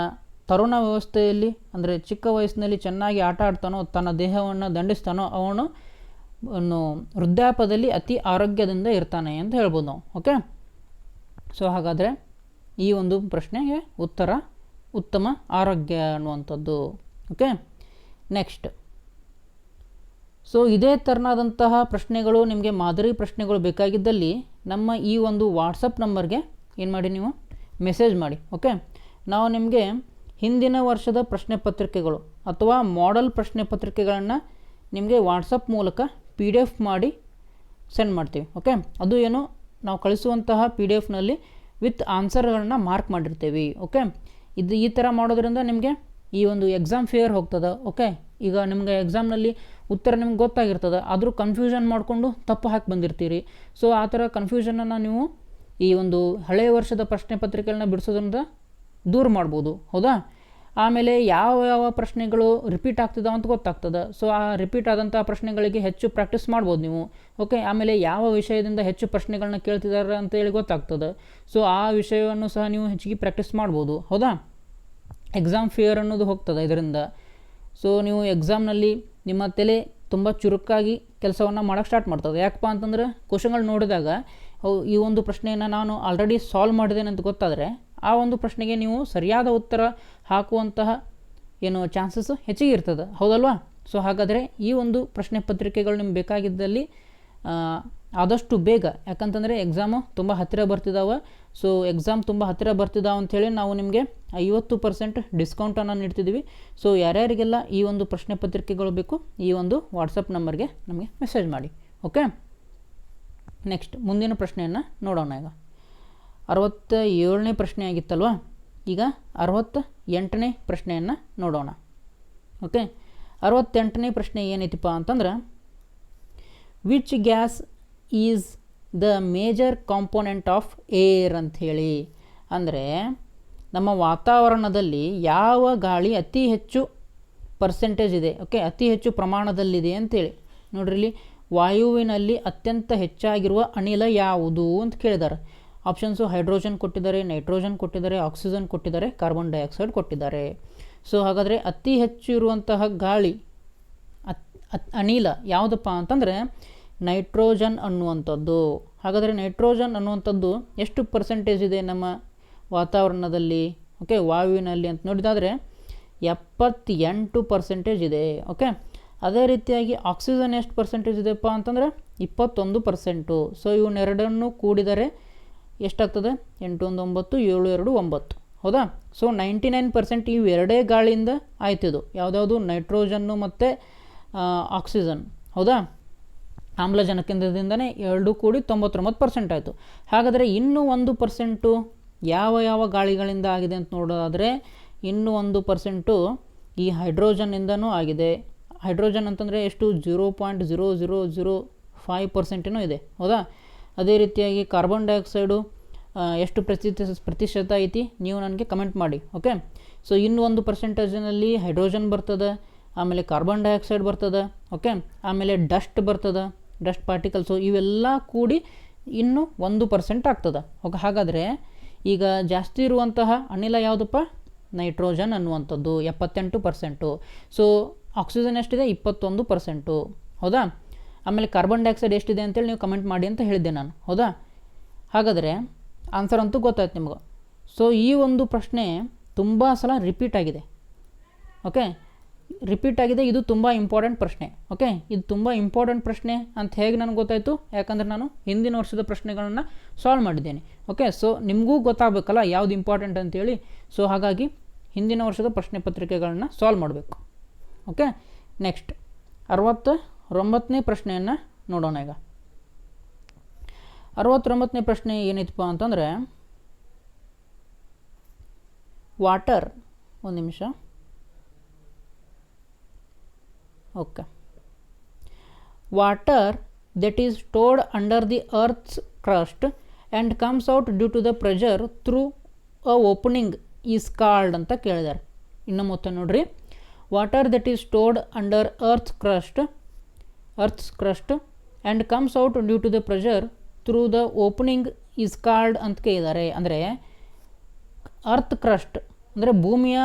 ತರುಣ ವ್ಯವಸ್ಥೆಯಲ್ಲಿ, ಅಂದರೆ ಚಿಕ್ಕ ವಯಸ್ಸಿನಲ್ಲಿ ಚೆನ್ನಾಗಿ ಆಟ ಆಡ್ತಾನೋ, ತನ್ನ ದೇಹವನ್ನು ದಂಡಿಸ್ತಾನೋ, ಅವನು ಅನ್ನು ವೃದ್ಧಾಪದಲ್ಲಿ ಅತಿ ಆರೋಗ್ಯದಿಂದ ಇರ್ತಾನೆ ಅಂತ ಹೇಳ್ಬೋದು ನಾವು. ಓಕೆ ಸೊ ಹಾಗಾದರೆ ಈ ಒಂದು ಪ್ರಶ್ನೆಗೆ ಉತ್ತರ ಉತ್ತಮ ಆರೋಗ್ಯ ಅನ್ನುವಂಥದ್ದು. ಓಕೆ ನೆಕ್ಸ್ಟ್ ಸೊ ಇದೇ ಥರನಾದಂತಹ ಪ್ರಶ್ನೆಗಳು ನಿಮಗೆ ಮಾದರಿ ಪ್ರಶ್ನೆಗಳು ಬೇಕಾಗಿದ್ದಲ್ಲಿ ನಮ್ಮ ಈ ಒಂದು ವಾಟ್ಸಪ್ ನಂಬರ್ಗೆ ಏನು ಮಾಡಿ ನೀವು? ಮೆಸೇಜ್ ಮಾಡಿ ಓಕೆ ನಾವು ನಿಮಗೆ ಹಿಂದಿನ ವರ್ಷದ ಪ್ರಶ್ನೆ ಪತ್ರಿಕೆಗಳು ಅಥವಾ ಮಾಡೆಲ್ ಪ್ರಶ್ನೆ ಪತ್ರಿಕೆಗಳನ್ನು ನಿಮಗೆ ವಾಟ್ಸಪ್ ಮೂಲಕ ಪಿ ಡಿ ಎಫ್ ಮಾಡಿ ಸೆಂಡ್ ಮಾಡ್ತೀವಿ ಓಕೆ ಅದು ಏನು? ನಾವು ಕಳಿಸುವಂತಹ ಪಿ ಡಿ ಎಫ್ನಲ್ಲಿ ವಿತ್ ಆನ್ಸರ್ಗಳನ್ನ ಮಾರ್ಕ್ ಮಾಡಿರ್ತೀವಿ ಓಕೆ ಇದು ಈ ಥರ ಮಾಡೋದ್ರಿಂದ ನಿಮಗೆ ಈ ಒಂದು ಎಕ್ಸಾಮ್ ಫೇರ್ ಹೋಗ್ತದೆ ಓಕೆ ಈಗ ನಿಮಗೆ ಎಕ್ಸಾಮ್ನಲ್ಲಿ ಉತ್ತರ ನಿಮ್ಗೆ ಗೊತ್ತಾಗಿರ್ತದೆ. ಆದರೂ ಕನ್ಫ್ಯೂಷನ್ ಮಾಡಿಕೊಂಡು ತಪ್ಪು ಹಾಕಿ ಬಂದಿರ್ತೀರಿ. ಸೊ ಆ ಥರ ಕನ್ಫ್ಯೂಷನನ್ನು ನೀವು ಈ ಒಂದು ಹಳೆಯ ವರ್ಷದ ಪ್ರಶ್ನೆ ಪತ್ರಿಕೆಗಳನ್ನ ಬಿಡಿಸೋದ್ರಿಂದ ದೂರ ಮಾಡ್ಬೋದು. ಹೌದಾ? ಆಮೇಲೆ ಯಾವ ಯಾವ ಪ್ರಶ್ನೆಗಳು ರಿಪೀಟ್ ಆಗ್ತಿದಾವೆ ಅಂತ ಗೊತ್ತಾಗ್ತದೆ. ಸೊ ಆ ರಿಪೀಟ್ ಆದಂಥ ಪ್ರಶ್ನೆಗಳಿಗೆ ಹೆಚ್ಚು ಪ್ರಾಕ್ಟೀಸ್ ಮಾಡ್ಬೋದು ನೀವು. ಓಕೆ ಆಮೇಲೆ ಯಾವ ವಿಷಯದಿಂದ ಹೆಚ್ಚು ಪ್ರಶ್ನೆಗಳನ್ನ ಕೇಳ್ತಿದ್ದಾರೆ ಅಂತೇಳಿ ಗೊತ್ತಾಗ್ತದೆ. ಸೊ ಆ ವಿಷಯವನ್ನು ಸಹ ನೀವು ಹೆಚ್ಚಿಗೆ ಪ್ರಾಕ್ಟೀಸ್ ಮಾಡ್ಬೋದು. ಹೌದಾ? ಎಕ್ಸಾಮ್ ಫಿಯರ್ ಅನ್ನೋದು ಹೋಗ್ತದೆ ಇದರಿಂದ. ಸೊ ನೀವು ಎಕ್ಸಾಮ್ನಲ್ಲಿ ನಿಮ್ಮ ತಲೆ ತುಂಬ ಚುರುಕಾಗಿ ಕೆಲಸವನ್ನು ಮಾಡೋಕ್ಕೆ ಸ್ಟಾರ್ಟ್ ಮಾಡ್ತದೆ ಯಾಕಪ್ಪ ಅಂತಂದ್ರೆ ಕ್ವಶನ್ಗಳು ನೋಡಿದಾಗ ಈ ಒಂದು ಪ್ರಶ್ನೆಯನ್ನು ನಾನು ಆಲ್ರೆಡಿ ಸಾಲ್ವ್ ಮಾಡಿದ್ದೇನೆ ಅಂತ ಗೊತ್ತಾದರೆ ಆ ಒಂದು ಪ್ರಶ್ನೆಗೆ ನೀವು ಸರಿಯಾದ ಉತ್ತರ ಹಾಕುವಂತಹ ಏನು ಚಾನ್ಸಸ್ ಹೆಚ್ಚಿಗೆ ಇರ್ತದೆ. ಹೌದಲ್ವಾ? ಸೊ ಹಾಗಾದರೆ ಈ ಒಂದು ಪ್ರಶ್ನೆ ಪತ್ರಿಕೆಗಳು ನಿಮ್ಗೆ ಬೇಕಾಗಿದ್ದಲ್ಲಿ ಆದಷ್ಟು ಬೇಗ. ಯಾಕಂತಂದರೆ ಎಕ್ಸಾಮು ತುಂಬ ಹತ್ತಿರ ಬರ್ತಿದ್ದಾವೆ ಸೊ ಎಕ್ಸಾಮ್ ತುಂಬ ಹತ್ತಿರ ಬರ್ತಿದ್ದಾವೆ ಅಂಥೇಳಿ ನಾವು ನಿಮಗೆ ಐವತ್ತು ಪರ್ಸೆಂಟ್ ಡಿಸ್ಕೌಂಟನ್ನು ನೀಡ್ತಿದ್ದೀವಿ ಸೊ ಯಾರ್ಯಾರಿಗೆಲ್ಲ ಈ ಒಂದು ಪ್ರಶ್ನೆ ಪತ್ರಿಕೆಗಳು ಬೇಕು, ಈ ಒಂದು ವಾಟ್ಸಪ್ ನಂಬರ್ಗೆ ನಮಗೆ ಮೆಸೇಜ್ ಮಾಡಿ. ಓಕೆ ನೆಕ್ಸ್ಟ್ ಮುಂದಿನ ಪ್ರಶ್ನೆಯನ್ನು ನೋಡೋಣ ಈಗ. ಅರವತ್ತ ಏಳನೇ ಪ್ರಶ್ನೆ ಆಗಿತ್ತಲ್ವಾ? ಈಗ ಅರವತ್ತ ಎಂಟನೇ ಪ್ರಶ್ನೆಯನ್ನು ನೋಡೋಣ. ಓಕೆ ಅರವತ್ತೆಂಟನೇ ಪ್ರಶ್ನೆ ಏನೈತಿಪ್ಪ ಅಂತಂದ್ರೆ which gas is the major component of air ಅಂಥೇಳಿ. ಅಂದರೆ ನಮ್ಮ ವಾತಾವರಣದಲ್ಲಿ ಯಾವ ಗಾಳಿ ಅತಿ ಹೆಚ್ಚು ಪರ್ಸೆಂಟೇಜ್ ಇದೆ ಓಕೆ ಅತಿ ಹೆಚ್ಚು ಪ್ರಮಾಣದಲ್ಲಿದೆ ಅಂತೇಳಿ ಇಲ್ಲಿ ವಾಯುವಿನಲ್ಲಿ ಅತ್ಯಂತ ಹೆಚ್ಚಾಗಿರುವ ಅನಿಲ ಯಾವುದು ಅಂತ ಕೇಳಿದ್ದಾರೆ ಆಪ್ಷನ್ಸು ಹೈಡ್ರೋಜನ್ ಕೊಟ್ಟಿದ್ದಾರೆ ನೈಟ್ರೋಜನ್ ಕೊಟ್ಟಿದ್ದಾರೆ ಆಕ್ಸಿಜನ್ ಕೊಟ್ಟಿದ್ದಾರೆ ಕಾರ್ಬನ್ ಡೈಆಕ್ಸೈಡ್ ಕೊಟ್ಟಿದ್ದಾರೆ. ಸೊ ಹಾಗಾದರೆ ಅತಿ ಹೆಚ್ಚು ಇರುವಂತಹ ಗಾಳಿ ಅನಿಲ ಯಾವುದಪ್ಪ ಅಂತಂದರೆ ನೈಟ್ರೋಜನ್ ಅನ್ನುವಂಥದ್ದು. ಹಾಗಾದರೆ ನೈಟ್ರೋಜನ್ ಅನ್ನುವಂಥದ್ದು ಎಷ್ಟು ಪರ್ಸೆಂಟೇಜ್ ಇದೆ ನಮ್ಮ ವಾತಾವರಣದಲ್ಲಿ? ಓಕೆ ವಾಯುವಿನಲ್ಲಿ ಅಂತ ನೋಡಿದಾದರೆ ಎಪ್ಪತ್ತೆಂಟು ಪರ್ಸೆಂಟೇಜ್ ಇದೆ. ಓಕೆ ಅದೇ ರೀತಿಯಾಗಿ ಆಕ್ಸಿಜನ್ ಎಷ್ಟು ಪರ್ಸೆಂಟೇಜ್ ಇದೆಪ್ಪ ಅಂತಂದರೆ ಇಪ್ಪತ್ತೊಂದು ಪರ್ಸೆಂಟು ಸೊ ಇವನ್ನೆರಡನ್ನು ಕೂಡಿದರೆ ಎಷ್ಟಾಗ್ತದೆ? ಎಂಟು ಒಂದು ಒಂಬತ್ತು. ಏಳು ಎರಡು ಒಂಬತ್ತು ಹೌದಾ? ಸೊ ನೈಂಟಿ ನೈನ್ ಪರ್ಸೆಂಟ್ ಇವೆರಡೇ ಗಾಳಿಯಿಂದ ಆಯ್ತಿದು. ಯಾವುದ್ಯಾವುದು? ನೈಟ್ರೋಜನ್ನು ಮತ್ತು ಆಕ್ಸಿಜನ್ ಹೌದಾ? ಆಮ್ಲಜನಕದಿಂದನೇ ಎರಡು ಕೂಡಿ ತೊಂಬತ್ತೊಂಬತ್ತು ಪರ್ಸೆಂಟ್ ಆಯಿತು. ಹಾಗಾದರೆ ಇನ್ನೂ ಒಂದು ಪರ್ಸೆಂಟು ಯಾವ ಯಾವ ಗಾಳಿಗಳಿಂದ ಆಗಿದೆ ಅಂತ ನೋಡೋದಾದರೆ ಇನ್ನೂ ಒಂದು ಪರ್ಸೆಂಟು ಈ ಹೈಡ್ರೋಜನ್ನಿಂದನೂ ಆಗಿದೆ. ಹೈಡ್ರೋಜನ್ ಅಂತಂದರೆ ಎಷ್ಟು? Zero point zero zero zero five ಪರ್ಸೆಂಟೇನೂ ಇದೆ. ಹೌದಾ? ಅದೇ ರೀತಿಯಾಗಿ ಕಾರ್ಬನ್ ಡೈಆಕ್ಸೈಡು ಎಷ್ಟು ಪ್ರತಿಶತ ಪ್ರತಿಶತ ಐತಿ? ನೀವು ನನಗೆ ಕಮೆಂಟ್ ಮಾಡಿ ಓಕೆ ಸೊ ಇನ್ನು ಒಂದು ಪರ್ಸೆಂಟೇಜಿನಲ್ಲಿ ಹೈಡ್ರೋಜನ್ ಬರ್ತದೆ, ಆಮೇಲೆ ಕಾರ್ಬನ್ ಡೈಆಕ್ಸೈಡ್ ಬರ್ತದೆ ಓಕೆ ಆಮೇಲೆ ಡಸ್ಟ್ ಬರ್ತದೆ ಡಸ್ಟ್ ಪಾರ್ಟಿಕಲ್ಸು ಇವೆಲ್ಲ ಕೂಡಿ ಇನ್ನು ಒಂದು ಪರ್ಸೆಂಟ್ ಆಗ್ತದೆ. ಓಕೆ ಹಾಗಾದರೆ ಈಗ ಜಾಸ್ತಿ ಇರುವಂತಹ ಅನಿಲ ಯಾವುದಪ್ಪ? ನೈಟ್ರೋಜನ್ ಅನ್ನುವಂಥದ್ದು, ಎಪ್ಪತ್ತೆಂಟು ಪರ್ಸೆಂಟು. ಸೊ ಆಕ್ಸಿಜನ್ ಎಷ್ಟಿದೆ? ಇಪ್ಪತ್ತೊಂದು ಪರ್ಸೆಂಟು. ಹೌದಾ? ಆಮೇಲೆ ಕಾರ್ಬನ್ ಡೈಆಕ್ಸೈಡ್ ಎಷ್ಟಿದೆ ಅಂತೇಳಿ ನೀವು ಕಮೆಂಟ್ ಮಾಡಿ ಅಂತ ಹೇಳಿದ್ದೆ ನಾನು. ಹೌದಾ? ಹಾಗಾದರೆ ಆನ್ಸರ್ ಅಂತೂ ಗೊತ್ತಾಯ್ತು ನಿಮ್ಗೆ. ಸೊ ಈ ಒಂದು ಪ್ರಶ್ನೆ ತುಂಬ ಸಲ ರಿಪೀಟ್ ಆಗಿದೆ. ಓಕೆ ರಿಪೀಟ್ ಆಗಿದೆ, ಇದು ತುಂಬ ಇಂಪಾರ್ಟೆಂಟ್ ಪ್ರಶ್ನೆ ಓಕೆ ಇದು ತುಂಬ ಇಂಪಾರ್ಟೆಂಟ್ ಪ್ರಶ್ನೆ ಅಂತ ಹೇಗೆ ನನಗೆ ಗೊತ್ತಾಯಿತು? ಯಾಕಂದರೆ ನಾನು ಹಿಂದಿನ ವರ್ಷದ ಪ್ರಶ್ನೆಗಳನ್ನು ಸಾಲ್ವ್ ಮಾಡಿದ್ದೇನೆ ಓಕೆ ಸೊ ನಿಮಗೂ ಗೊತ್ತಾಗಬೇಕಲ್ಲ ಯಾವುದು ಇಂಪಾರ್ಟೆಂಟ್ ಅಂತೇಳಿ ಸೊ ಹಾಗಾಗಿ ಹಿಂದಿನ ವರ್ಷದ ಪ್ರಶ್ನೆ ಪತ್ರಿಕೆಗಳನ್ನ ಸಾಲ್ವ್ ಮಾಡಬೇಕು ಓಕೆ ನೆಕ್ಸ್ಟ್ ಅರವತ್ತೊಂಬತ್ತನೇ ಪ್ರಶ್ನೆಯನ್ನು ನೋಡೋಣ ಈಗ. ಅರವತ್ತೊಂಬತ್ತನೇ ಪ್ರಶ್ನೆ ಏನಿತ್ತಪ್ಪ ಅಂತಂದರೆ ವಾಟರ್ ಒಂದು ನಿಮಿಷ. Okay. Water that is stored under the earth's crust and comes out due to the pressure through a opening is called ಅಂತ ಕೇಳಿದ್ದಾರೆ. ಇನ್ನು ಮತ್ತೆ ನೋಡ್ರಿ. Water that is stored under earth crust earth's crust and comes out due to the pressure through the opening is called ಅಂತ ಕೇಳಿದ್ದಾರೆ. ಅಂದರೆ earth crust ಅಂದರೆ ಭೂಮಿಯ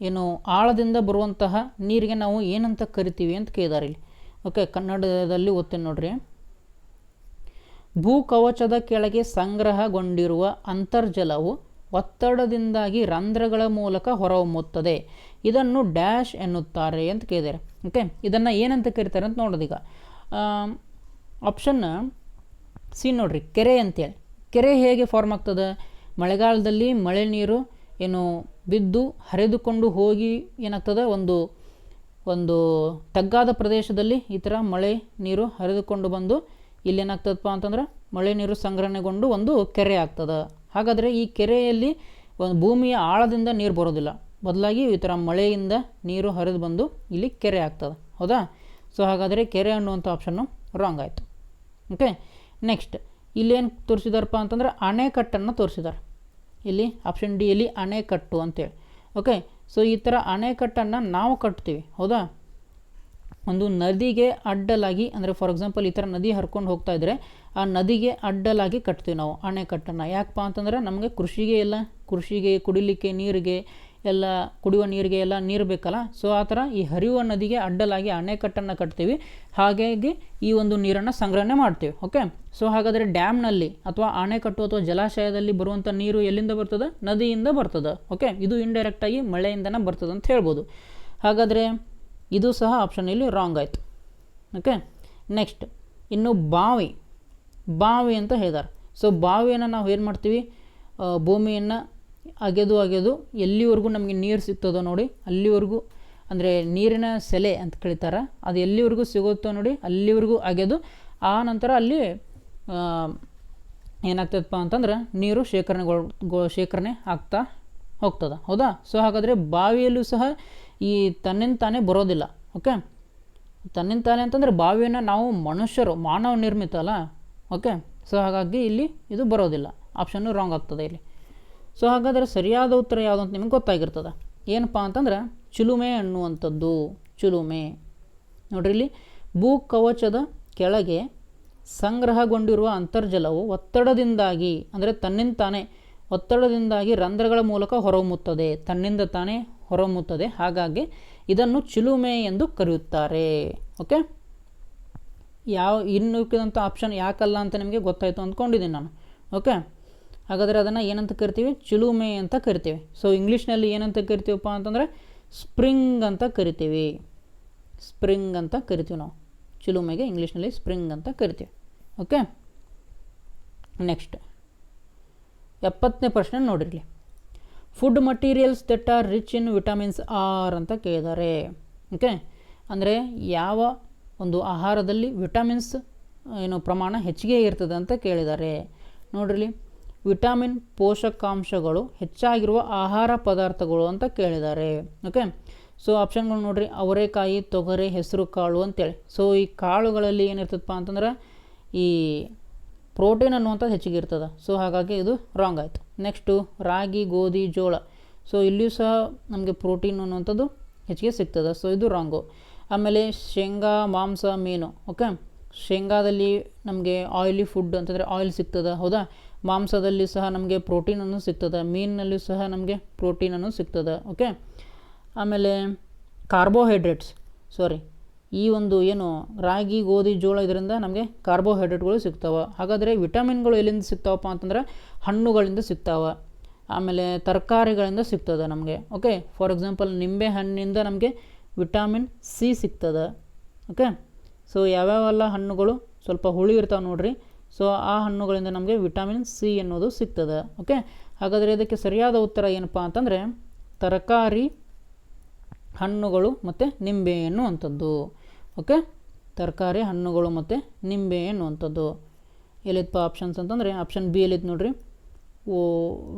ಏನು ಆಳದಿಂದ ಬರುವಂತಹ ನೀರಿಗೆ ನಾವು ಏನಂತ ಕರಿತೀವಿ ಅಂತ ಕೇಳಿದ್ದಾರೆ ಇಲ್ಲಿ. ಓಕೆ ಕನ್ನಡದಲ್ಲಿ ಓದ್ತೇನೆ ನೋಡ್ರಿ. ಭೂಕವಚದ ಕೆಳಗೆ ಸಂಗ್ರಹಗೊಂಡಿರುವ ಅಂತರ್ಜಲವು ಒತ್ತಡದಿಂದಾಗಿ ರಂಧ್ರಗಳ ಮೂಲಕ ಹೊರಹೊಮ್ಮುತ್ತದೆ. ಇದನ್ನು ಡ್ಯಾಶ್ ಎನ್ನುತ್ತಾರೆ ಅಂತ ಕೇಳಿದ್ದಾರೆ ಓಕೆ ಇದನ್ನು ಏನಂತ ಕರೀತಾರೆ ಅಂತ ನೋಡೋದೀಗ ಆಪ್ಷನ್ ಸಿ ನೋಡ್ರಿ. ಕೆರೆ ಅಂತೇಳಿ. ಕೆರೆ ಹೇಗೆ ಫಾರ್ಮ್ ಆಗ್ತದೆ? ಮಳೆಗಾಲದಲ್ಲಿ ಮಳೆ ನೀರು ಏನು ಬಿದ್ದು ಹರಿದುಕೊಂಡು ಹೋಗಿ ಏನಾಗ್ತದೆ? ಒಂದು ಒಂದು ತಗ್ಗಾದ ಪ್ರದೇಶದಲ್ಲಿ ಈ ಥರ ಮಳೆ ನೀರು ಹರಿದುಕೊಂಡು ಬಂದು ಇಲ್ಲಿ ಏನಾಗ್ತದಪ್ಪ ಅಂತಂದ್ರೆ ಮಳೆ ನೀರು ಸಂಗ್ರಹಣೆಗೊಂಡು ಒಂದು ಕೆರೆ ಆಗ್ತದೆ. ಹಾಗಾದರೆ ಈ ಕೆರೆಯಲ್ಲಿ ಒಂದು ಭೂಮಿಯ ಆಳದಿಂದ ನೀರು ಬರೋದಿಲ್ಲ. ಬದಲಾಗಿ ಈ ಥರ ಮಳೆಯಿಂದ ನೀರು ಹರಿದು ಬಂದು ಇಲ್ಲಿ ಕೆರೆ ಆಗ್ತದೆ. ಹೌದಾ? ಸೊ, ಹಾಗಾದರೆ ಕೆರೆ ಅನ್ನುವಂಥ ಆಪ್ಷನ್ನು ರಾಂಗ್ ಆಯಿತು. ಓಕೆ ನೆಕ್ಸ್ಟ್ ಇಲ್ಲೇನು ತೋರಿಸಿದಾರಪ್ಪ ಅಂತಂದ್ರೆ ಅಣೆಕಟ್ಟನ್ನು ತೋರಿಸಿದ್ದಾರೆ ಇಲ್ಲಿ ಆಪ್ಷನ್ ಡಿ ಇಲ್ಲಿ ಅಣೆಕಟ್ಟು ಅಂತೇಳಿ. ಓಕೆ ಸೊ ಈ ಥರ ಅಣೆಕಟ್ಟನ್ನು ನಾವು ಕಟ್ತೀವಿ, ಹೌದಾ? ಒಂದು ನದಿಗೆ ಅಡ್ಡಲಾಗಿ, ಅಂದರೆ ಫಾರ್ ಎಕ್ಸಾಂಪಲ್ ಈ ಥರ ನದಿ ಹರ್ಕೊಂಡು ಹೋಗ್ತಾ ಇದ್ದರೆ ಆ ನದಿಗೆ ಅಡ್ಡಲಾಗಿ ಕಟ್ತೀವಿ ನಾವು ಅಣೆಕಟ್ಟನ್ನು ಯಾಕಪ್ಪ ಅಂತಂದರೆ ನಮಗೆ ಕೃಷಿಗೆ ಎಲ್ಲ ಕೃಷಿಗೆ, ಕುಡಿಲಿಕ್ಕೆ, ನೀರಿಗೆ ಎಲ್ಲ ಕುಡಿಯುವ ನೀರಿಗೆ ಎಲ್ಲ ನೀರು ಬೇಕಲ್ಲ? ಸೊ ಆ ಥರ ಈ ಹರಿಯುವ ನದಿಗೆ ಅಡ್ಡಲಾಗಿ ಅಣೆಕಟ್ಟನ್ನು ಕಟ್ತೀವಿ. ಹಾಗಾಗಿ ಈ ಒಂದು ನೀರನ್ನು ಸಂಗ್ರಹಣೆ ಮಾಡ್ತೀವಿ ಓಕೆ ಸೊ ಹಾಗಾದರೆ ಡ್ಯಾಮ್ನಲ್ಲಿ ಅಥವಾ ಅಣೆಕಟ್ಟು ಅಥವಾ ಜಲಾಶಯದಲ್ಲಿ ಬರುವಂಥ ನೀರು ಎಲ್ಲಿಂದ ಬರ್ತದೆ? ನದಿಯಿಂದ ಬರ್ತದೆ ಓಕೆ ಇದು ಇಂಡೈರೆಕ್ಟಾಗಿ ಮಳೆಯಿಂದನೇ ಬರ್ತದೆ ಅಂತ ಹೇಳ್ಬೋದು. ಹಾಗಾದರೆ ಇದು ಸಹ ಆಪ್ಷನ್ ಇಲ್ಲಿ ರಾಂಗ್ ಆಯಿತು ಓಕೆ ನೆಕ್ಸ್ಟ್ ಇನ್ನು ಬಾವಿ ಬಾವಿ ಅಂತ ಹೇಳಿದ್ದಾರೆ ಸೊ ಬಾವಿಯನ್ನು ನಾವು ಏನು ಮಾಡ್ತೀವಿ ಭೂಮಿಯನ್ನು ಅಗೆದು ಅಗೆದು ಎಲ್ಲಿವರೆಗೂ ನಮಗೆ ನೀರು ಸಿಗ್ತದೋ ನೋಡಿ, ಅಲ್ಲಿವರೆಗೂ, ಅಂದರೆ ನೀರಿನ ಸೆಲೆ ಅಂತ ಕರೀತಾರೆ, ಅದು ಎಲ್ಲಿವರೆಗೂ ಸಿಗುತ್ತೋ ನೋಡಿ ಅಲ್ಲಿವರೆಗೂ ಅಗೆದು, ಆ ನಂತರ ಅಲ್ಲಿ ಏನಾಗ್ತದಪ್ಪ ಅಂತಂದ್ರೆ ನೀರು ಶೇಖರಣೆಗೊಳ್ ಶೇಖರಣೆ ಆಗ್ತಾ ಹೋಗ್ತದೆ. ಹೌದಾ? ಸೊ ಹಾಗಾದರೆ ಬಾವಿಯಲ್ಲೂ ಸಹ ಈ ತನ್ನಿಂದ ತಾನೇ ಬರೋದಿಲ್ಲ. ಓಕೆ? ತನ್ನಿಂದ ತಾನೇ ಅಂತಂದರೆ ಬಾವಿಯನ್ನು ನಾವು ಮನುಷ್ಯರು, ಮಾನವ ನಿರ್ಮಿತ ಅಲ್ಲ? ಓಕೆ? ಸೊ ಹಾಗಾಗಿ ಇಲ್ಲಿ ಇದು ಬರೋದಿಲ್ಲ. ಆಪ್ಷನ್ನು ರಾಂಗ್ ಆಗ್ತದೆ ಇಲ್ಲಿ. ಸೊ ಹಾಗಾದರೆ ಸರಿಯಾದ ಉತ್ತರ ಯಾವುದು ಅಂತ ನಿಮಗೆ ಗೊತ್ತಾಗಿರ್ತದೆ. ಏನಪ್ಪ ಅಂತಂದ್ರೆ ಚಿಲುಮೆ ಅನ್ನುವಂಥದ್ದು, ಚಿಲುಮೆ. ನೋಡ್ರಿ ಇಲ್ಲಿ ಭೂ ಕವಚದ ಕೆಳಗೆ ಸಂಗ್ರಹಗೊಂಡಿರುವ ಅಂತರ್ಜಲವು ಒತ್ತಡದಿಂದಾಗಿ, ಅಂದರೆ ತನ್ನಿಂದ ತಾನೇ ಒತ್ತಡದಿಂದಾಗಿ ರಂಧ್ರಗಳ ಮೂಲಕ ಹೊರಹೊಮ್ಮುತ್ತದೆ. ತನ್ನಿಂದ ತಾನೇ ಹೊರಹೊಮ್ಮುತ್ತದೆ. ಹಾಗಾಗಿ ಇದನ್ನು ಚಿಲುಮೆ ಎಂದು ಕರೆಯುತ್ತಾರೆ. ಓಕೆ? ಯಾವ, ಇನ್ನು ಆಪ್ಷನ್ ಯಾಕಲ್ಲ ಅಂತ ನಿಮಗೆ ಗೊತ್ತಾಯಿತು ಅಂದ್ಕೊಂಡಿದ್ದೀನಿ ನಾನು. ಓಕೆ? ಹಾಗಾದರೆ ಅದನ್ನು ಏನಂತ ಕರಿತೀವಿ? ಚಿಲುಮೆ ಅಂತ ಕರಿತೀವಿ. ಸೊ ಇಂಗ್ಲೀಷ್ನಲ್ಲಿ ಏನಂತ ಕರಿತೀವಪ್ಪ ಅಂತಂದರೆ ಸ್ಪ್ರಿಂಗ್ ಅಂತ ಕರಿತೀವಿ. ಸ್ಪ್ರಿಂಗ್ ಅಂತ ಕರಿತೀವಿ ನಾವು. ಚಿಲುಮೆಗೆ ಇಂಗ್ಲೀಷ್ನಲ್ಲಿ ಸ್ಪ್ರಿಂಗ್ ಅಂತ ಕರಿತೀವಿ. ಓಕೆ ನೆಕ್ಸ್ಟ್ ಎಪ್ಪತ್ತನೇ ಪ್ರಶ್ನೆ ನೋಡಿರಲಿ. Food materials that are rich in vitamins are ಅಂತ ಕೇಳಿದ್ದಾರೆ. ಓಕೆ ಅಂದರೆ ಯಾವ ಒಂದು ಆಹಾರದಲ್ಲಿ ವಿಟಮಿನ್ಸ್ ಏನು ಪ್ರಮಾಣ ಹೆಚ್ಚಿಗೆ ಇರ್ತದೆ ಅಂತ ಕೇಳಿದ್ದಾರೆ. ನೋಡ್ರಿ. ವಿಟಮಿನ್, ಪೋಷಕಾಂಶಗಳು ಹೆಚ್ಚಾಗಿರುವ ಆಹಾರ ಪದಾರ್ಥಗಳು ಅಂತ ಕೇಳಿದ್ದಾರೆ. ಓಕೆ ಸೊ ಆಪ್ಷನ್ಗಳು ನೋಡಿರಿ. ಅವರೆಕಾಯಿ, ತೊಗರೆ, ಹೆಸರು ಕಾಳು ಅಂತೇಳಿ. ಸೊ ಈ ಕಾಳುಗಳಲ್ಲಿ ಏನಿರ್ತದಪ್ಪ ಅಂತಂದ್ರೆ ಈ ಪ್ರೋಟೀನ್ ಅನ್ನುವಂಥದ್ದು ಹೆಚ್ಚಿಗೆ ಇರ್ತದೆ. ಸೊ ಹಾಗಾಗಿ ಇದು ರಾಂಗ್ ಆಯಿತು. ನೆಕ್ಸ್ಟು ರಾಗಿ, ಗೋಧಿ, ಜೋಳ. ಸೊ ಇಲ್ಲಿಯೂ ಸಹ ನಮಗೆ ಪ್ರೋಟೀನ್ ಅನ್ನುವಂಥದ್ದು ಹೆಚ್ಚಿಗೆ ಸಿಗ್ತದೆ. ಸೊ ಇದು ರಾಂಗು ಆಮೇಲೆ ಶೇಂಗಾ, ಮಾಂಸ, ಮೀನು. ಓಕೆ ಶೇಂಗಾದಲ್ಲಿ ನಮಗೆ ಆಯಿಲಿ ಫುಡ್ ಅಂತಂದರೆ ಆಯಿಲ್ ಸಿಗ್ತದೆ. ಹೌದಾ? ಮಾಂಸದಲ್ಲಿ ಸಹ ನಮಗೆ ಪ್ರೋಟೀನನ್ನು ಸಿಗ್ತದೆ, ಮೀನಿನಲ್ಲಿ ಸಹ ನಮಗೆ ಪ್ರೋಟೀನನ್ನು ಸಿಗ್ತದೆ ಓಕೆ ಆಮೇಲೆ ಕಾರ್ಬೋಹೈಡ್ರೇಟ್ಸ್ ಸಾರಿ ಈ ಒಂದು ಏನು ರಾಗಿ, ಗೋಧಿ, ಜೋಳ ಇದರಿಂದ ನಮಗೆ ಕಾರ್ಬೋಹೈಡ್ರೇಟ್ಗಳು ಸಿಗ್ತಾವೆ. ಹಾಗಾದರೆ ವಿಟಮಿನ್ಗಳು ಎಲ್ಲಿಂದ ಸಿಗ್ತಾವಪ್ಪ ಅಂತಂದ್ರೆ ಹಣ್ಣುಗಳಿಂದ ಸಿಗ್ತಾವೆ. ಆಮೇಲೆ ತರಕಾರಿಗಳಿಂದ ಸಿಗ್ತದೆ ನಮಗೆ ಓಕೆ ಫಾರ್ ಎಕ್ಸಾಂಪಲ್ ನಿಂಬೆ ಹಣ್ಣಿಂದ ನಮಗೆ ವಿಟಾಮಿನ್ ಸಿ ಸಿಗ್ತದೆ ಓಕೆ ಸೊ ಯಾವ್ಯಾವೆಲ್ಲ ಹಣ್ಣುಗಳು ಸ್ವಲ್ಪ ಹುಳಿ ಇರ್ತಾವೆ ನೋಡ್ರಿ. ಸೊ ಆ ಹಣ್ಣುಗಳಿಂದ ನಮಗೆ ವಿಟಮಿನ್ ಸಿ ಅನ್ನೋದು ಸಿಗ್ತದೆ. ಓಕೆ ಹಾಗಾದರೆ ಇದಕ್ಕೆ ಸರಿಯಾದ ಉತ್ತರ ಏನಪ್ಪ ಅಂತಂದರೆ, ತರಕಾರಿ, ಹಣ್ಣುಗಳು ಮತ್ತು ನಿಂಬೆ ಎನ್ನುವಂಥದ್ದು. ಓಕೆ ತರಕಾರಿ, ಹಣ್ಣುಗಳು ಮತ್ತು ನಿಂಬೆ ಎನ್ನುವಂಥದ್ದು. ಎಲ್ಲಿತ್ತಪ್ಪ ಆಪ್ಷನ್ಸ್ ಅಂತಂದರೆ ಆಪ್ಷನ್ ಬಿ ಎಲ್ಲಿತ್ತು ನೋಡಿರಿ? ಓ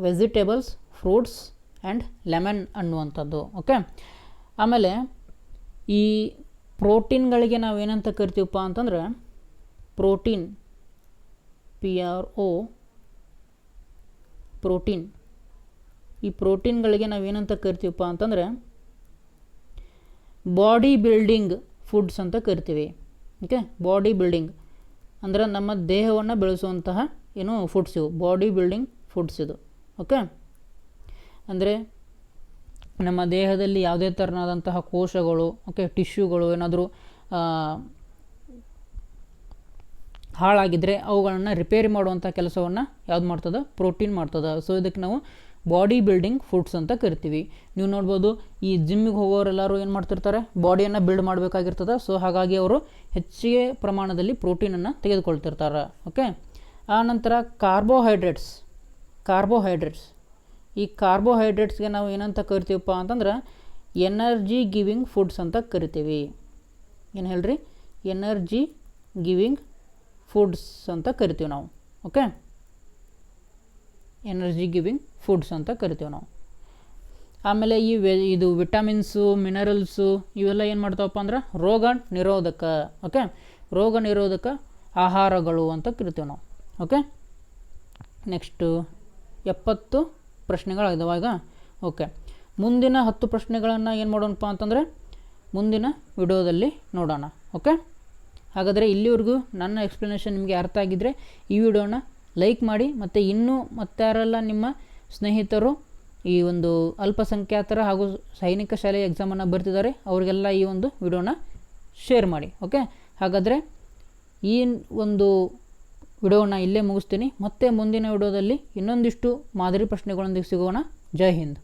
ವೆಜಿಟೇಬಲ್ಸ್ ಫ್ರೂಟ್ಸ್ ಆ್ಯಂಡ್ ಲೆಮನ್ ಅನ್ನುವಂಥದ್ದು. ಓಕೆ ಆಮೇಲೆ ಈ ಪ್ರೋಟೀನ್ಗಳಿಗೆ ನಾವು ಏನಂತ ಕರಿತೀವಪ್ಪ ಅಂತಂದ್ರೆ protein P R O protein ಈ ಪ್ರೋಟೀನ್ಗಳಿಗೆ ನಾವು ಏನಂತ ಕರಿತೀವಪ್ಪ ಅಂತಂದರೆ ಬಾಡಿ ಬಿಲ್ಡಿಂಗ್ ಫುಡ್ಸ್ ಅಂತ ಕರಿತೀವಿ. ಓಕೆ ಬಾಡಿ ಬಿಲ್ಡಿಂಗ್ ಅಂದರೆ ನಮ್ಮ ದೇಹವನ್ನು ಬೆಳೆಸುವಂತಹ ಏನು ಫುಡ್ಸ್ ಇವು? ಬಾಡಿ ಬಿಲ್ಡಿಂಗ್ ಫುಡ್ಸ್ ಇದು. ಓಕೆ ಅಂದರೆ ನಮ್ಮ ದೇಹದಲ್ಲಿ ಯಾವುದೇ ಥರನಾದಂತಹ ಕೋಶಗಳು ಓಕೆ ಟಿಶ್ಯೂಗಳು ಏನಾದರೂ ಹಾಳಾಗಿದ್ದರೆ ಅವುಗಳನ್ನು ರಿಪೇರಿ ಮಾಡುವಂಥ ಕೆಲಸವನ್ನು ಯಾವ್ದು ಮಾಡ್ತದೆ? ಪ್ರೋಟೀನ್ ಮಾಡ್ತದೆ. ಸೊ ಇದಕ್ಕೆ ನಾವು ಬಾಡಿ ಬಿಲ್ಡಿಂಗ್ ಫುಡ್ಸ್ ಅಂತ ಕರಿತೀವಿ. ನೀವು ನೋಡ್ಬೋದು ಈ ಜಿಮ್ಮಿಗೆ ಹೋಗೋರೆಲ್ಲರೂ ಏನು ಮಾಡ್ತಿರ್ತಾರೆ? ಬಾಡಿಯನ್ನು ಬಿಲ್ಡ್ ಮಾಡಬೇಕಾಗಿರ್ತದೆ. ಸೊ ಹಾಗಾಗಿ ಅವರು ಹೆಚ್ಚಿಗೆ ಪ್ರಮಾಣದಲ್ಲಿ ಪ್ರೋಟೀನನ್ನು ತೆಗೆದುಕೊಳ್ತಿರ್ತಾರೆ. ಓಕೆ ಆನಂತರ ಕಾರ್ಬೋಹೈಡ್ರೇಟ್ಸ್ ಕಾರ್ಬೋಹೈಡ್ರೇಟ್ಸ್ ಈ ಕಾರ್ಬೋಹೈಡ್ರೇಟ್ಸ್ಗೆ ನಾವು ಏನಂತ ಕರಿತೀವಪ್ಪ ಅಂತಂದ್ರೆ ಎನರ್ಜಿ ಗಿವಿಂಗ್ ಫುಡ್ಸ್ ಅಂತ ಕರಿತೀವಿ. ಏನು ಹೇಳ್ರಿ? ಎನರ್ಜಿ ಗಿವಿಂಗ್ ಫುಡ್ಸ್ ಅಂತ ಕರಿತೀವಿ ನಾವು ಓಕೆ ಎನರ್ಜಿ ಗಿವಿಂಗ್ ಫುಡ್ಸ್ ಅಂತ ಕರಿತೀವಿ ನಾವು. ಆಮೇಲೆ ಈ ವೆ, ಇದು ವಿಟಮಿನ್ಸು ಮಿನರಲ್ಸು ಇವೆಲ್ಲ ಏನು ಮಾಡ್ತಾವಪ್ಪ ಅಂದ್ರೆ ರೋಗ ನಿರೋಧಕ ಓಕೆ ರೋಗ ನಿರೋಧಕ ಆಹಾರಗಳು ಅಂತ ಕರಿತೀವಿ ನಾವು ಓಕೆ ನೆಕ್ಸ್ಟು ಎಪ್ಪತ್ತು ಪ್ರಶ್ನೆಗಳಾಗಿದ್ದಾವೆ ಈಗ ಓಕೆ ಮುಂದಿನ ಹತ್ತು ಪ್ರಶ್ನೆಗಳನ್ನು ಏನು ಮಾಡೋಣಪ್ಪ ಅಂತಂದರೆ ಮುಂದಿನ ವಿಡಿಯೋದಲ್ಲಿ ನೋಡೋಣ ಓಕೆ ಹಾಗಾದರೆ ಇಲ್ಲಿವರೆಗೂ ನನ್ನ ಎಕ್ಸ್ಪ್ಲನೇಷನ್ ನಿಮಗೆ ಅರ್ಥ ಆಗಿದ್ದರೆ ಈ ವಿಡಿಯೋನ ಲೈಕ್ ಮಾಡಿ ಮತ್ತು ಇನ್ನೂ ಮತ್ತಾರೆಲ್ಲ ನಿಮ್ಮ ಸ್ನೇಹಿತರು, ಈ ಒಂದು ಅಲ್ಪಸಂಖ್ಯಾತರ ಹಾಗೂ ಸೈನಿಕ ಶಾಲೆಯ ಎಕ್ಸಾಮನ್ನು ಬರ್ತಿದ್ದಾರೆ, ಅವರಿಗೆಲ್ಲ ಈ ಒಂದು ವಿಡಿಯೋನ ಶೇರ್ ಮಾಡಿ ಓಕೆ ಹಾಗಾದರೆ ಈ ಒಂದು ವಿಡಿಯೋನ ಇಲ್ಲೇ ಮುಗಿಸ್ತೀನಿ. ಮತ್ತೆ ಮುಂದಿನ ವಿಡಿಯೋದಲ್ಲಿ ಇನ್ನೊಂದಿಷ್ಟು ಮಾದರಿ ಪ್ರಶ್ನೆಗಳೊಂದಿಗೆ ಸಿಗೋಣ. ಜೈ ಹಿಂದ್.